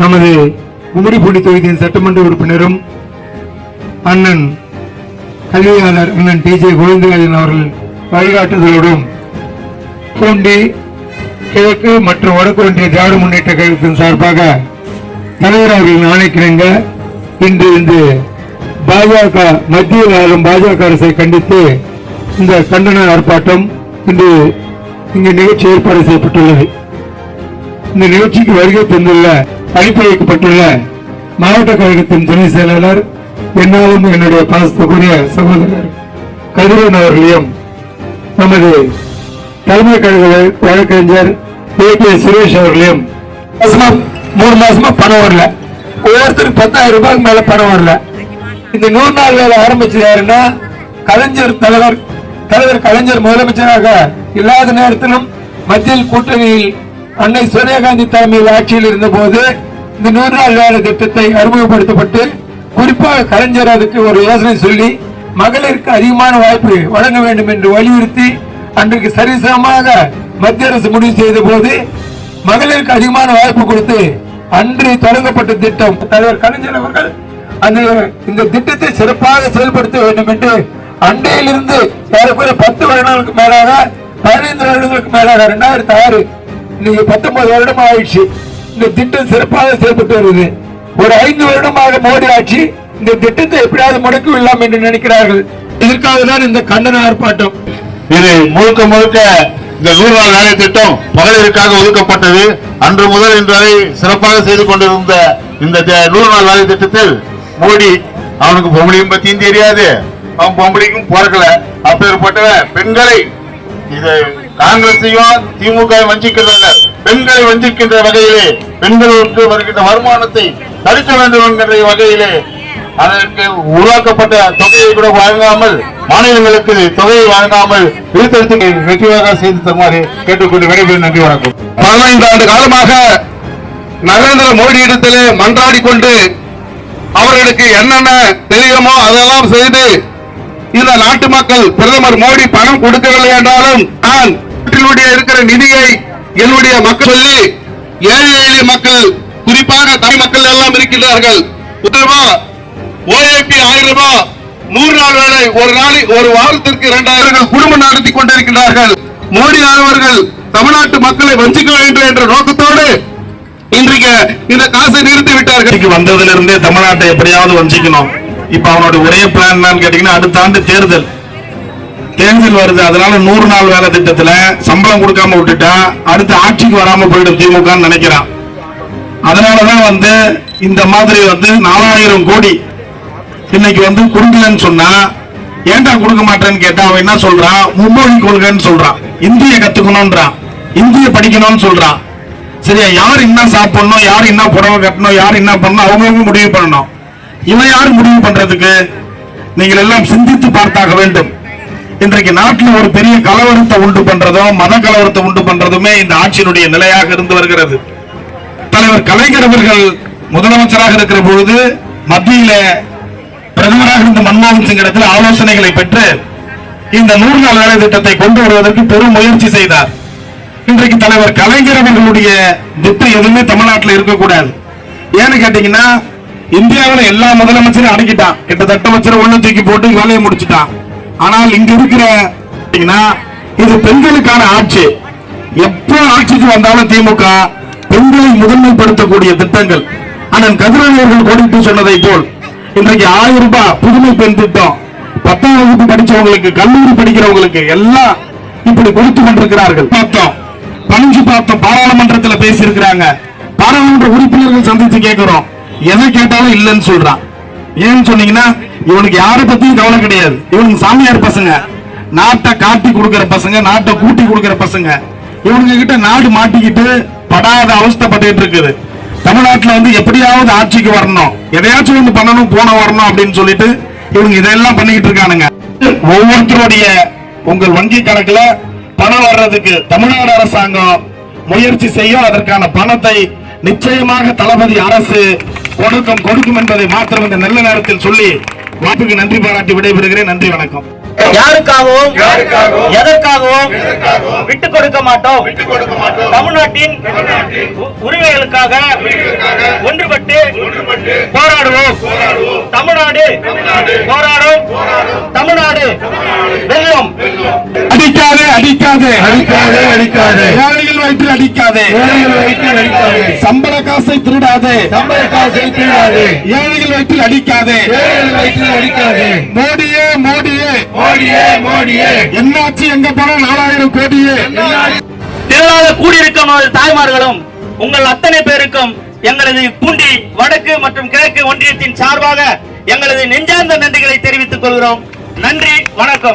நமது கும்மிடிப்பூண்டி தொகுதியின் சட்டமன்ற உறுப்பினரும் அண்ணன் கல்வியாளர் அண்ணன் டி ஜே கோவிந்தராஜன் அவர்கள் வழிகாட்டுதலோடும் பூண்டி கிழக்கு மற்றும் வடக்கு ஒன்றிய திராவிட முன்னேற்ற கழகத்தின் சார்பாக தலைவர் அவர்கள் ஆணைக்கிறங்க இன்று இந்த பாஜக மத்தியில் ஆளும் பாஜக அரசை கண்டித்து இந்த கண்டன ஆர்ப்பாட்டம் இன்று இங்கு நிகழ்ச்சி ஏற்பாடு செய்யப்பட்டுள்ளது. இந்த நிகழ்ச்சிக்கு வருகை தந்துள்ள அனுப்பி வைக்கப்பட்டுள்ள மாவட்ட கழகத்தின் துணை செயலாளர் என்னாலும் என்னுடைய பாசத்துக்குரிய சகோதரர் கதிரன் அவர்களையும் நமது தலைமை கழக வழக்கறிஞர் ஏ. கே. சுரேஷ் அவர்களையும் மூணு மாசமா பணம் வரல. ஒவ்வொருத்தருக்கு பத்தாயிரம் ரூபாய்க்கு மேல பணம் வரல. இந்த நூறு நாள் வேலை ஆரம்பிச்சது யாருன்னா கலைஞர் தலைவர் தலைவர் கலைஞர் முதலமைச்சராக இல்லாத நேரத்திலும் மத்தியில் கூட்டணியில் அன்னை சோனியா காந்தி தலைமையில் ஆட்சியில் இருந்தபோது இந்த நூறு நாள் வேலை திட்டத்தை அறிமுகப்படுத்தப்பட்டு குறிப்பாக கலைஞர் அதுக்கு ஒரு யோசனை சொல்லி மகளிருக்கு அதிகமான வாய்ப்பு வழங்க வேண்டும் என்று வலியுறுத்தி அன்றைக்கு சரிசமமாக மத்திய அரசு முடிவு செய்த போது மகளிருக்கு அதிகமான வாய்ப்பு கொடுத்து அன்று தொடங்கப்பட்ட திட்டம். தலைவர் கலைஞர் அவர்கள் அந்த இந்த திட்டத்தை சிறப்பாக செயல்படுத்த வேண்டும் என்று அன்றையிலிருந்து ஏறக்குறைய பத்து வருடங்களுக்கு மேலாக பதினைந்து வருடங்களுக்கு மேலாக இரண்டாயிரத்தி ஆறு இன்னைக்கு பத்தொன்பது வருடம் ஆயிடுச்சு. இந்த திட்டம் சிறப்பாக செயல்பட்டு வருது. ஒரு ஐந்து வருடமாக மோடி ஆட்சி இந்த திட்டத்தை எப்படியாவது முடக்கி விடலாம் என்று நினைக்கிறார்கள். இதற்காக தான் இந்த கண்டன ஆர்ப்பாட்டம். இது முழுக்க முழுக்க இந்த நூறு நாள் வேலை திட்டம் மகளிருக்காக ஒதுக்கப்பட்டது. அன்று முதல் இன்று வரை சிறப்பாக செய்து கொண்டிருந்த இந்த த- நூறு நாள் வேலை திட்டத்தில் மோடி அவனுக்கு பொம்பளையும் பத்தியும் தெரியாது. அவன் பொம்பளைக்கும் பிறக்கல. அப்பேற்பட்டவன் பெண்களை இது காங்கிரஸையும் திமுக வஞ்சிக்கின்றன பெண்களை வஞ்சிக்கின்ற வகையிலே பெண்களுக்கு வருகின்ற வருமானத்தை தடுக்க வேண்டும் என்கின்ற வகையிலே அதற்கு உருவாக்கப்பட்ட தொகையை கூட வழங்காமல் மாநிலங்களுக்கு தொகையை வழங்காமல் விழுத்தெடுத்து வெற்றியாக செய்து தருமாறு கேட்டுக்கொண்டு விரைவில் நன்றி வணக்கம். பதினைந்து ஆண்டு காலமாக நரேந்திர மோடி இடத்திலே மன்றாடி கொண்டு அவர்களுக்கு என்னென்ன தெரியுமோ அதெல்லாம் செய்து இந்த நாட்டு மக்கள் பிரதமர் மோடி பணம் கொடுக்கவில்லை என்றாலும் நான் இருக்கிற நிதியை என்னுடைய மக்கள் சொல்லி ஏழை ஏழை மக்கள் குறிப்பாக தமிழ் மக்கள் எல்லாம் இருக்கின்றார்கள். ஓஏபி ஆயிரம் ரூபாய். நூறு நாள் வேலை ஒரு நாளை ஒரு வாரத்திற்கு இரண்டாயிரம் குடும்பம் நடத்தி கொண்டிருக்கிறார்கள் மோடி அவர்கள் தமிழ்நாட்டு மக்களை வஞ்சிக்க வேண்டும் என்ற நோக்கத்தோடு இன்றைக்கு இந்த காசை நிறுத்தி விட்டார்கள். வந்ததுல இருந்தே தமிழ்நாட்டை எப்படியாவது வஞ்சிக்கணும். இப்ப அவனோட ஒரே பிளான் என்னன்னு கேட்டீங்கன்னா அடுத்த ஆண்டு தேர்தல். தேர்தல் வருது. அதனால நூறு நாள் வேலை திட்டத்துல சம்பளம் கொடுக்காம விட்டுட்டா அடுத்த ஆட்சிக்கு வராம போயிடும் திமுக நினைக்கிறான். அதனாலதான் வந்து இந்த மாதிரி வந்து நாலாயிரம் கோடி இன்னைக்கு வந்து கொடுக்கலன்னு சொன்னா ஏன்டா கொடுக்க மாட்டேன்னு கேட்டா அவன் என்ன சொல்றான்? மும்மொழி கொள்கைன்னு சொல்றான். இந்திய கத்துக்கணும்ன்றான். இந்திய படிக்கணும்னு சொல்றான். சரியா யார் என்ன சாப்பிடணும் யார் என்ன புடவை கட்டணும் யார் என்ன பண்ணணும் அவங்கவுங்க முடிவு பண்ணணும். இவன் யார் முடிவு பண்றதுக்கு? நீங்கள் எல்லாம் சிந்தித்து பார்த்தாக வேண்டும். இன்றைக்கு நாட்டில் ஒரு பெரிய கலவரத்தை உண்டு பண்றதும் மத கலவரத்தை உண்டு பண்றதுமே இந்த ஆட்சியினுடைய நிலையாக இருந்து வருகிறது. தலைவர் கலைஞர் அவர்கள் முதலமைச்சராக இருக்கிற பொழுது மத்தியில பிரதமராக இருந்த மன்மோகன் சிங் இடத்தில் ஆலோசனைகளை பெற்று இந்த நூறு நாள் வேலை திட்டத்தை கொண்டு வருவதற்கு பெரும் முயற்சி செய்தார். இன்றைக்கு தலைவர் கலைஞர் அவர்களுடைய திட்டம் எதுவுமே தமிழ்நாட்டில் இருக்கக்கூடாது. ஏன்னு கேட்டீங்கன்னா இந்தியாவில் எல்லா முதலமைச்சரும் அடக்கிட்டான். கிட்டத்தட்ட வச்சு ஒண்ணு தூக்கி போட்டு வேலையை முடிச்சுட்டான். ஆனால் இங்க இருக்கிற இது பெண்களுக்கான ஆட்சி. எப்போ ஆட்சிக்கு வந்தாலும் திமுக பெண்களை முதன்மைப்படுத்தக்கூடிய திட்டங்கள். அண்ணன் கதிரவர்கள் அவர்கள் கோடிட்டு சொன்னதை போல் இன்றைக்கு ஆயிரம் ரூபாய் புதுமை பெண் திட்டம். பத்தாம் வகுப்பு படிச்சவங்களுக்கு கல்லூரி படிக்கிறவங்களுக்கு எல்லாம் இப்படி கொடுத்து கொண்டிருக்கிறார்கள். பார்த்தோம். பணிஞ்சு பார்த்தோம். பாராளுமன்றத்தில் பேசியிருக்கிறாங்க. பாராளுமன்ற உறுப்பினர்கள் சந்தித்து கேட்கிறோம். எதை கேட்டாலும் இல்லைன்னு சொல்றான். ஏன்னு சொன்னீங்கன்னா இவனுக்கு யாரை பத்தியும் கவலை கிடையாது. இவனுக்கு சாமியார் பசங்க நாட்டை காட்டி கொடுக்கிற பசங்க நாட்டை கூட்டி கொடுக்கிற பசங்க. இவனுங்க கிட்ட நாடு மாட்டிக்கிட்டு படாத அவஸ்தப்பட்டு இருக்குது. தமிழ்நாட்டுல வந்து எப்படியாவது ஆட்சிக்கு வரணும். எதையாச்சும் ஒன்று பண்ணணும் போன வரணும் அப்படின்னு சொல்லிட்டு இவங்க இதெல்லாம் பண்ணிக்கிட்டு இருக்கானுங்க. ஒவ்வொருத்தருடைய உங்கள் வங்கி கணக்குல பணம் வர்றதுக்கு தமிழ்நாடு அரசாங்கம் முயற்சி செய்யும். அதற்கான பணத்தை நிச்சயமாக தளபதி அரசு கொடுக்கும் கொடுக்கும் என்பதை மாத்திரம் இந்த நல்ல நேரத்தில் சொல்லி வாய்ப்புக்கு நன்றி பாராட்டி விடைபெறுகிறேன். நன்றி வணக்கம். யாருக்காகவும் எதற்காகவும் விட்டு கொடுக்க மாட்டோம். தமிழ்நாட்டின் உரிமைகளுக்காக போராடுவோம். தமிழ்நாடு போராடும். தமிழ்நாடு வெல்லும். அடிக்காதே அடிக்காதே. அடிக்காதே அடிக்காதே. வயிற்றில் அடிக்காதே. சம்பள காசை திருடாதே. சம்பள காசை திருடாதே. ஏழைகள் வயிற்றில் அடிக்காதே. ஏழைகள் வயிற்றில் அடிக்காதே. மோடியே மோடியே. மோடியே மோடியே. என்னாச்சு எங்க போன நாலாயிரம் கோடியே. திரளாக கூடியிருக்கும் தாய்மார்களும் உங்கள் அத்தனை பேருக்கும் எங்களது பூண்டி வடக்கு மற்றும் கிழக்கு ஒன்றியத்தின் சார்பாக எங்களது நெஞ்சார்ந்த நன்றிகளை தெரிவித்துக் கொள்கிறோம். நன்றி வணக்கம்.